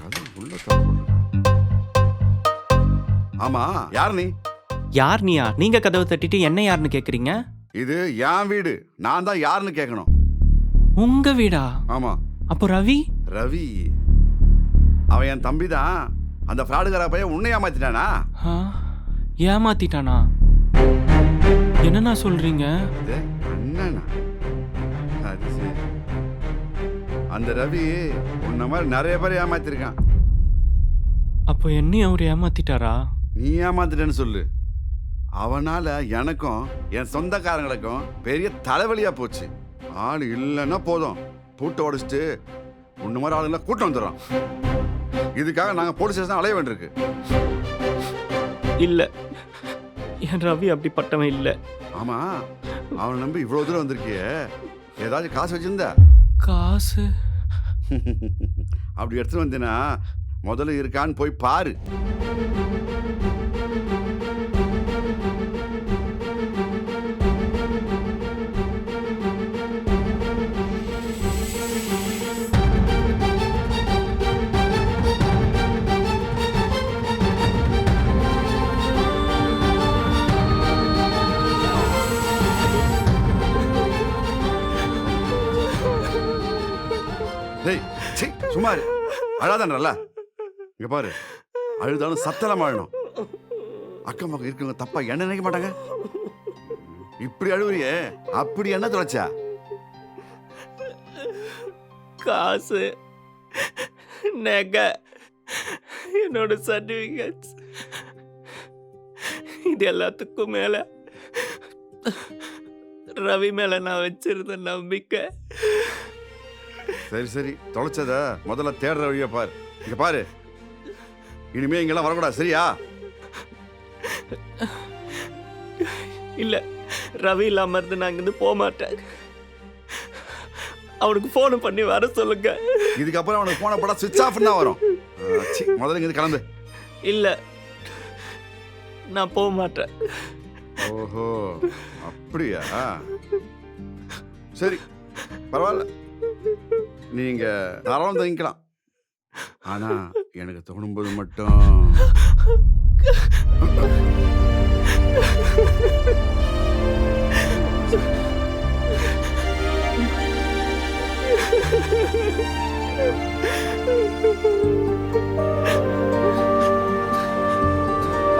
கதவு உள்ள ஆமா யார் நீ? யார் நீயா? நீங்க கதவை தட்டிட்டு என்ன யாருன்னு கேக்குறீங்க? இது என் வீடு. நான் தான் யாருன்னு கேட்கணும் உங்க வீடா? ஆமா. அப்போ ரவி? ரவி. அவன் என் தம்பி தான். அந்த ஃப்ராடுகார பையன் உன்னை ஏமாத்திட்டானா? ஆ, ஏமாத்திட்டானா? என்னண்ணா சொல்றீங்க? இது அண்ணனா அது சரி. அந்த ரவி உன்ன மாதிரி நிறைய பேர் ஏமாத்திருக்கான். அப்போ என்னையும் அவர் ஏமாத்திட்டாரா? நீ ஏமாத்திட்டேன்னு சொல்லு. அவனால எனக்கும் என் சொந்தக்காரங்களுக்கும் பெரிய தலைவலியா போச்சு. ஆள் இல்லைன்னா போதும். பூட்டை உடைச்சிட்டு உன்ன மாதிரி ஆளுங்களை கூட்டம் வந்துடும் இதுக்காக நாங்கள் போலீஸ் ஸ்டேஷன் அலைய வேண்டியிருக்கு. இல்ல. என் ரவி அப்படிப்பட்டவன் இல்ல. ஆமா. அவனை நம்பி இவ்வளோ தூரம் வந்திருக்கியே. ஏதாச்சும் காசு வச்சிருந்தா? காசு. அப்படி எடுத்துட்டு வந்தேன்னா முதல்ல இருக்கான்னு போய் பாரு. டேய் சீ சும்மா இரு. அழாதான்றல்ல இங்க பாரு அழுதாலும் சத்தலம் அழணும் அக்கம் பக்கம் இருக்கவங்க தப்பா என்ன நினைக்க மாட்டாங்க? இப்படி அழுவுறியே அப்படி என்ன தொலைச்சா? காசு நகை என்னோட சர்டிஃபிகேட்ஸ் இது எல்லாத்துக்கும் மேல ரவி மேல நான் வச்சிருந்த நம்பிக்கை. சரி சரி. தொலைச்சத முதல்ல தேடுற வழியை பாரு. இங்க பாரு. இனிமே இங்கெல்லாம் வரக்கூடாது. சரியா? இல்ல ரவி இல்லாம இருந்து நான் இங்கிருந்து போக மாட்டேன். அவனுக்கு ஃபோன் பண்ணி வர சொல்லுங்க. இதுக்கப்புறம் அவனுக்கு போன படம் சுவிட்ச் ஆஃப் தான் வரும். முதல்ல இங்க இருந்து கிளம்பு. இல்ல நான் போக மாட்டேன். ஓஹோ அப்படியா? சரி பரவாயில்ல. நீங்க தாராளம் தங்கிக்கலாம் ஆனா எனக்கு தோணும்போது மட்டும் Yeah.